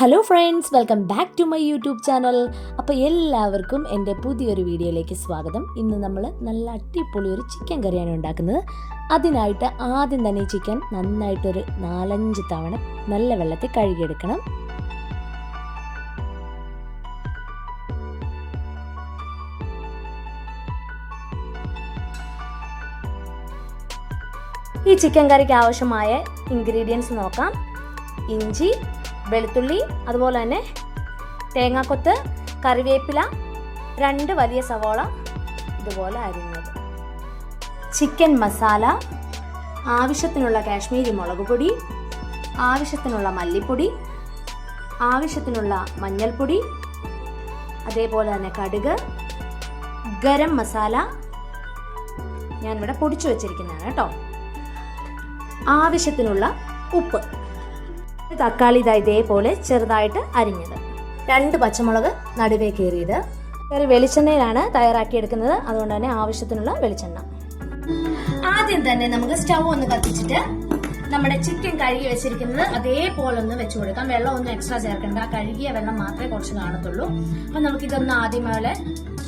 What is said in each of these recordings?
Hello friends welcome back to my YouTube channel അപ്പോൾ എല്ലാവർക്കും എന്റെ പുതിയൊരു വീഡിയോയിലേക്ക് സ്വാഗതം. ഇന്ന് നമ്മൾ നല്ല അടിപൊളി ഒരു ചിക്കൻ കറിയാണ് ഉണ്ടാക്കുന്നത്. അതിനായിട്ട് ആദ്യം തന്നെ ചിക്കൻ നന്നായിട്ടൊരു നാലഞ്ച് തവണ നല്ല വെള്ളത്തിൽ കഴുകിയെടുക്കണം. ഈ ചിക്കൻ കറിക്ക് ആവശ്യമായ ഇൻഗ്രീഡിയൻസ് നോക്കാം. ഇഞ്ചി വെളുത്തുള്ളി അതുപോലെ തന്നെ തേങ്ങാക്കൊത്ത് കറിവേപ്പില രണ്ട് വലിയ സവോള ഇതുപോലെ അരിഞ്ഞത്. ചിക്കൻ മസാല ആവശ്യത്തിനുള്ള കാശ്മീരി മുളക് പൊടി ആവശ്യത്തിനുള്ള മല്ലിപ്പൊടി ആവശ്യത്തിനുള്ള മഞ്ഞൾപ്പൊടി അതേപോലെ തന്നെ കടുക് ഗരം മസാല. ഞാനിവിടെ പൊടിച്ചു വെച്ചിരിക്കുന്നതാണ് കേട്ടോ. ആവശ്യത്തിനുള്ള ഉപ്പ്. തക്കാളി ഇതാ ഇതേപോലെ ചെറുതായിട്ട് അരിഞ്ഞത്. രണ്ട് പച്ചമുളക് നടുവേ കീറിയത്. കറി വെളിച്ചെണ്ണയിലാണ് തയ്യാറാക്കിയെടുക്കുന്നത് അതുകൊണ്ട് തന്നെ ആവശ്യത്തിനുള്ള വെളിച്ചെണ്ണ. ആദ്യം തന്നെ നമുക്ക് സ്റ്റൗ ഒന്ന് കത്തിച്ചിട്ട് നമ്മുടെ ചിക്കൻ കഴുകി വെച്ചിരിക്കുന്നത് അതേപോലെ ഒന്ന് വെച്ചു കൊടുക്കാം. വെള്ളം ഒന്നും എക്സ്ട്രാ ചേർക്കേണ്ട. കഴുകിയ വെള്ളം മാത്രമേ കുറച്ച് കാണത്തുള്ളൂ. അപ്പൊ നമുക്ക് ഇതൊന്ന് ആദ്യം പോലെ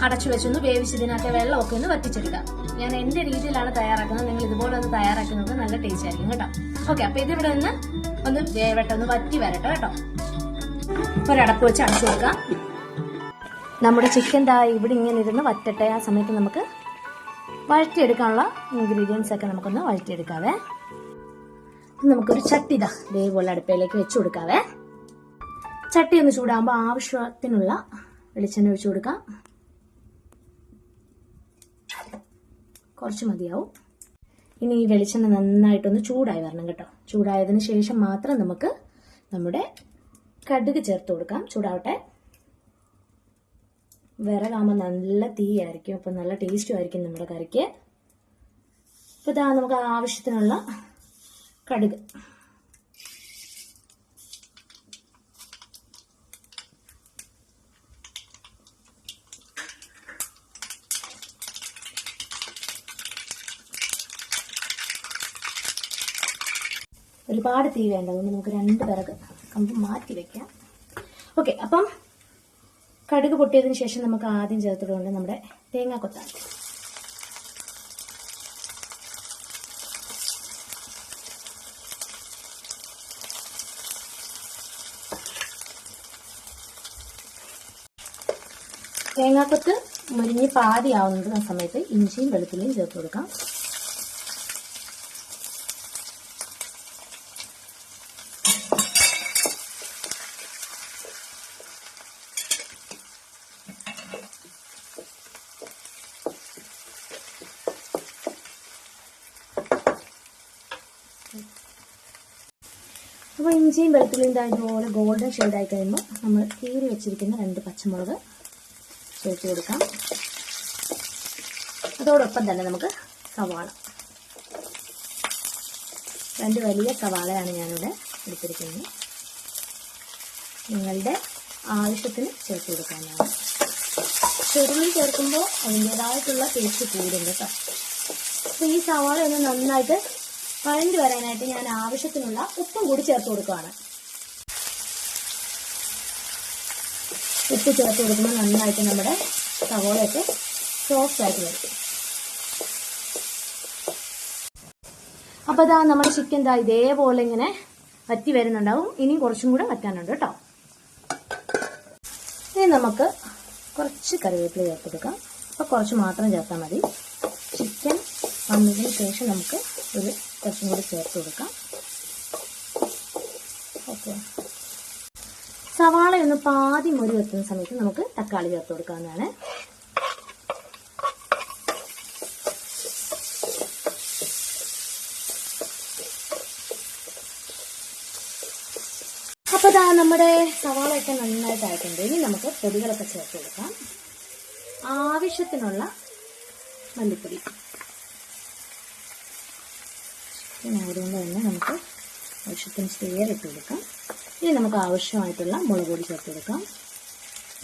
അടച്ചു വെച്ചൊന്ന് വേവിച്ചതിനകത്ത് വെള്ളമൊക്കെ ഒന്ന് വറ്റിച്ചെടുക്കാം. ഞാൻ എന്റെ രീതിയിലാണ് തയ്യാറാക്കുന്നത്. നിങ്ങൾ ഇതുപോലെ ഒന്ന് തയ്യാറാക്കുന്നത് നല്ല ടേസ്റ്റ് ആയിരിക്കും കേട്ടോ. ഓക്കെ അപ്പൊ ഇതിവിടെ നിന്ന് ഒന്ന് വേവട്ടെ ഒന്ന് വറ്റി വരട്ടെ കേട്ടോ. ഒരടപ്പ് വെച്ച് അടച്ചു കൊടുക്കാം. നമ്മുടെ ചിക്കൻ ദാ ഇവിടെ ഇങ്ങനെ ഇരുന്ന് വറ്റട്ടെ. ആ സമയത്ത് നമുക്ക് വഴറ്റിയെടുക്കാനുള്ള ഇൻഗ്രീഡിയൻസ് ഒക്കെ നമുക്കൊന്ന് വഴറ്റിയെടുക്കാവേ. നമുക്കൊരു ചട്ടി ഇതാ ഇതേപോലെ അടുപ്പയിലേക്ക് വെച്ച് കൊടുക്കാവേ. ചട്ടി ഒന്ന് ചൂടാകുമ്പോൾ ആവശ്യത്തിനുള്ള വെളിച്ചെണ്ണ ഒഴിച്ചു കൊടുക്കാം. കുറച്ച് മതിയാവും. ഇനി ഈ വെളിച്ചെണ്ണ നന്നായിട്ടൊന്ന് ചൂടായി വരണം കേട്ടോ. ചൂടായതിനു ശേഷം മാത്രം നമുക്ക് നമ്മുടെ കടുക് ചേർത്ത് കൊടുക്കാം. ചൂടാവട്ടെ. വിറകാകുമ്പോൾ നല്ല തീയായിരിക്കും. അപ്പം നല്ല ടേസ്റ്റും ആയിരിക്കും നമ്മുടെ കറിക്ക്. അപ്പോൾ ഇതാ നമുക്ക് ആവശ്യത്തിനുള്ള കടുക്. ഒരുപാട് തീ വേണ്ട. അതുകൊണ്ട് നമുക്ക് രണ്ട് വിറക് കമ്പ് മാറ്റി വെക്കാം. ഓക്കെ അപ്പം കടുക് പൊട്ടിയതിന് ശേഷം നമുക്ക് ആദ്യം ചേർത്തിട്ടുണ്ട് നമ്മുടെ തേങ്ങാക്കൊത്താണ് തേങ്ങാക്കൊത്ത് മുരിഞ്ഞ് പാതിയാവുന്നത് ആ സമയത്ത് ഇഞ്ചിയും വെളുത്തുള്ളിയും ചേർത്ത് കൊടുക്കാം. അപ്പോൾ ഇഞ്ചിയും വെളുത്തുള്ളിയും ഇതുപോലെ ഗോൾഡൻ ഷെയ്ഡായി കഴിയുമ്പോൾ നമ്മൾ കീറി വെച്ചിരിക്കുന്ന രണ്ട് പച്ചമുളക് ചേർത്ത് കൊടുക്കാം. അതോടൊപ്പം തന്നെ നമുക്ക് സവാള. രണ്ട് വലിയ സവാളയാണ് ഞാനിവിടെ എടുത്തിരിക്കുന്നത്. നിങ്ങളുടെ ആവശ്യത്തിന് ചേർത്ത് കൊടുക്കാനാണ് ചെറുവിൽ ചേർക്കുമ്പോൾ അതിന്റെതായിട്ടുള്ള ടേസ്റ്റ് കൂടും കേട്ടോ. അപ്പോൾ ഈ സവാള ഒന്ന് നന്നായിട്ട് വഴണ്ടി വരാനായിട്ട് ഞാൻ ആവശ്യത്തിനുള്ള ഉപ്പും കൂടി ചേർത്ത് കൊടുക്കുകയാണ് ഉപ്പ് ചേർത്ത് കൊടുക്കുമ്പോൾ നന്നായിട്ട് നമ്മുടെ സവോളയൊക്കെ സോഫ്റ്റ് ആയിട്ട് വരും. അപ്പോൾ ഇതാ നമ്മുടെ ചിക്കൻ ദാ ഇതേപോലെ ഇങ്ങനെ വറ്റി വരുന്നുണ്ടാവും. ഇനിയും കുറച്ചും കൂടെ വറ്റാനുണ്ട് കേട്ടോ. ഇനി നമുക്ക് കുറച്ച് കറിവേപ്പില ചേർത്ത് കൊടുക്കാം. അപ്പോൾ കുറച്ച് മാത്രം ചേർത്താൽ മതി. ചിക്കൻ വന്നതിന് ശേഷം നമുക്ക് ഒരു കുറച്ചും കൂടി ചേർത്ത് കൊടുക്കാം. ഓക്കെ. സവാള ഒന്ന് പാതി മുറി വെക്കുന്ന സമയത്ത് നമുക്ക് തക്കാളി ചേർത്ത് കൊടുക്കാവുന്നതാണ്. അപ്പോൾ ഇതാ നമ്മുടെ സവാളയൊക്കെ നന്നായിട്ടായിട്ടുണ്ട്. ഇനി നമുക്ക് പൊടികളൊക്കെ ചേർത്ത് കൊടുക്കാം. ആവശ്യത്തിനുള്ള മല്ലിപ്പൊടി. ആയതുകൊണ്ട് തന്നെ നമുക്ക് ആവശ്യത്തിന് സ്റ്റെയർ ഇട്ട് കൊടുക്കാം. ഇനി നമുക്ക് ആവശ്യമായിട്ടുള്ള മുളക് പൊടി ചേർത്ത് കൊടുക്കാം.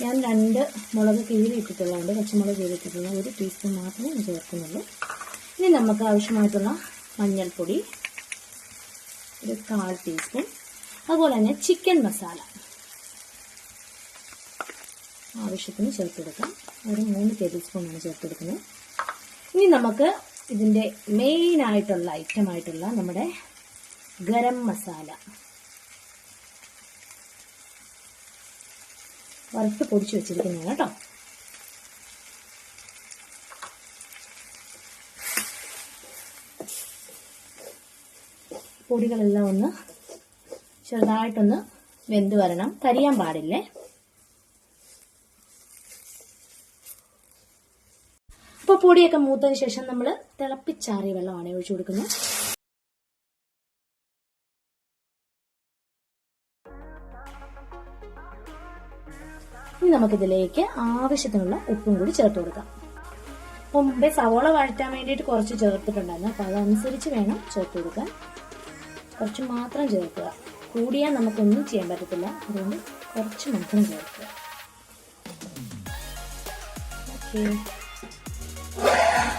ഞാൻ രണ്ട് മുളക് കീറി ഇട്ടിട്ടുള്ളതുകൊണ്ട് പച്ചമുളക് കീഴി ഇട്ടിട്ടുള്ള ഒരു ടീസ്പൂൺ മാത്രമേ ഞാൻ ചേർക്കുന്നുള്ളൂ. ഇനി നമുക്ക് ആവശ്യമായിട്ടുള്ള മഞ്ഞൾപ്പൊടി ഒരു കാൽ ടീസ്പൂൺ അതുപോലെ തന്നെ ചിക്കൻ മസാല ആവശ്യത്തിന് ചേർത്ത് കൊടുക്കാം. ഒരു മൂന്ന് ടേബിൾ സ്പൂണാണ് ചേർത്ത് കൊടുക്കുന്നത്. ഇനി നമുക്ക് ഇതിന്റെ മെയിൻ ആയിട്ടുള്ള ഐറ്റം ആയിട്ടുള്ള നമ്മുടെ ഗരം മസാല. വറുത്ത് പൊടിച്ച് വെച്ചിരിക്കുന്നതാണ് കേട്ടോ. പൊടികളെല്ലാം ഒന്ന് ചെറുതായിട്ടൊന്ന് വെന്ത് വരണം. കരിയാൻ പാടില്ലേ? അപ്പോൾ പൊടിയൊക്കെ മൂത്തതിന് ശേഷം നമ്മൾ തിളപ്പിച്ചാറിയ വെള്ളമാണ് ഒഴിച്ചു കൊടുക്കുന്നത്. ഇനി നമുക്കിതിലേക്ക് ആവശ്യത്തിനുള്ള ഉപ്പും കൂടി ചേർത്ത് കൊടുക്കാം. അപ്പോൾ മുമ്പേ സവോള വഴറ്റാൻ വേണ്ടിയിട്ട് കുറച്ച് ചേർത്തിട്ടുണ്ടായിരുന്നു. അപ്പോൾ അതനുസരിച്ച് വേണം ചേർത്ത് കൊടുക്കാൻ. കുറച്ച് മാത്രം ചേർക്കുക. കൂടിയാൽ നമുക്കൊന്നും ചെയ്യാൻ പറ്റത്തില്ല. അതുകൊണ്ട് കുറച്ച് മാത്രം ചേർക്കുക. ഓക്കെ.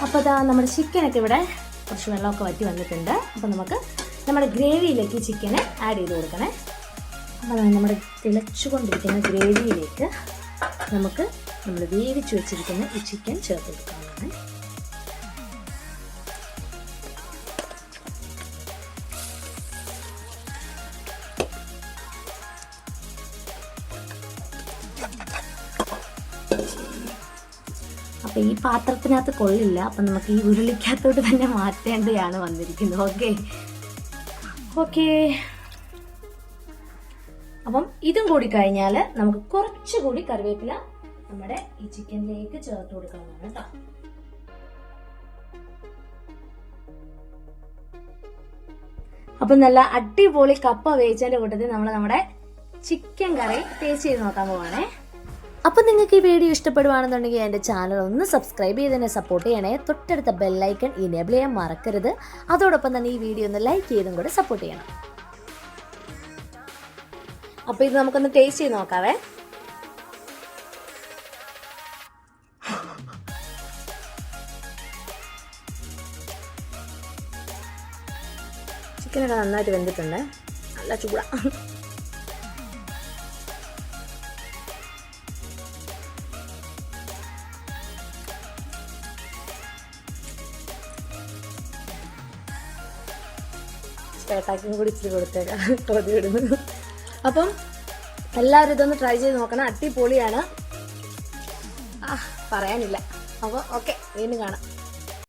അപ്പോൾ ഇതാ നമ്മുടെ ചിക്കനൊക്കെ ഇവിടെ കുറച്ച് വെള്ളമൊക്കെ വറ്റി വന്നിട്ടുണ്ട്. അപ്പോൾ നമുക്ക് നമ്മുടെ ഗ്രേവിയിലേക്ക് ചിക്കന് ആഡ് ചെയ്ത് കൊടുക്കണേ. അപ്പോൾ നമ്മുടെ തിളച്ചുകൊണ്ടിരിക്കുന്ന ഗ്രേവിയിലേക്ക് നമുക്ക് നമ്മൾ വേവിച്ച് വെച്ചിരിക്കുന്ന ഈ ചിക്കൻ ചേർത്ത് കൊടുക്കാവുന്നതാണ് അപ്പോൾ ഈ പാത്രത്തിനകത്ത് കൊള്ളില്ല. അപ്പം നമുക്ക് ഈ ഉരുളിക്കകത്തോട്ട് തന്നെ മാറ്റേണ്ടതാണ് വന്നിരിക്കുന്നത്. ഓക്കെ ഓക്കെ അപ്പം ഇതും കൂടി കഴിഞ്ഞാൽ നമുക്ക് കുറച്ചുകൂടി കറിവേപ്പില നമ്മുടെ ഈ ചിക്കനിലേക്ക് ചേർത്ത് കൊടുക്കാവുന്നതാണ് കേട്ടോ. അപ്പം നല്ല അടിപൊളി കപ്പ വേവിച്ചതിന്റെ കൂട്ടത്തിൽ നമ്മൾ നമ്മുടെ ചിക്കൻ കറി ടേസ്റ്റ് ചെയ്ത് നോക്കാൻ പോവാണേ. അപ്പം നിങ്ങൾക്ക് ഈ വീഡിയോ ഇഷ്ടപ്പെടുവാണെന്നുണ്ടെങ്കിൽ എന്റെ ചാനൽ ഒന്ന് സബ്സ്ക്രൈബ് ചെയ്ത് തന്നെ സപ്പോർട്ട് ചെയ്യണേ. തൊട്ടടുത്ത ബെല്ലൈക്കൺ ഇനേബിൾ ചെയ്യാൻ മറക്കരുത്. അതോടൊപ്പം തന്നെ ഈ വീഡിയോ ഒന്ന് ലൈക്ക് ചെയ്തും കൂടെ സപ്പോർട്ട് ചെയ്യണം. അപ്പോൾ ഇത് നമുക്കൊന്ന് ടേസ്റ്റ് ചെയ്ത് നോക്കാവേ. ചിക്കനൊക്കെ നന്നായിട്ട് വെന്തിട്ടുണ്ട്. നല്ല ചൂടാ. ചേട്ടാക്കും കൂടി ഇച്ചിരി കൊടുത്തേക്കാം. കൊതി വിടുന്നു അപ്പം എല്ലാവരും ഇതൊന്ന് ട്രൈ ചെയ്ത് നോക്കണം. അടിപൊളിയാണ്. ആ പറയാനില്ല. അപ്പോൾ ഓക്കെ വീണ്ടും കാണാം.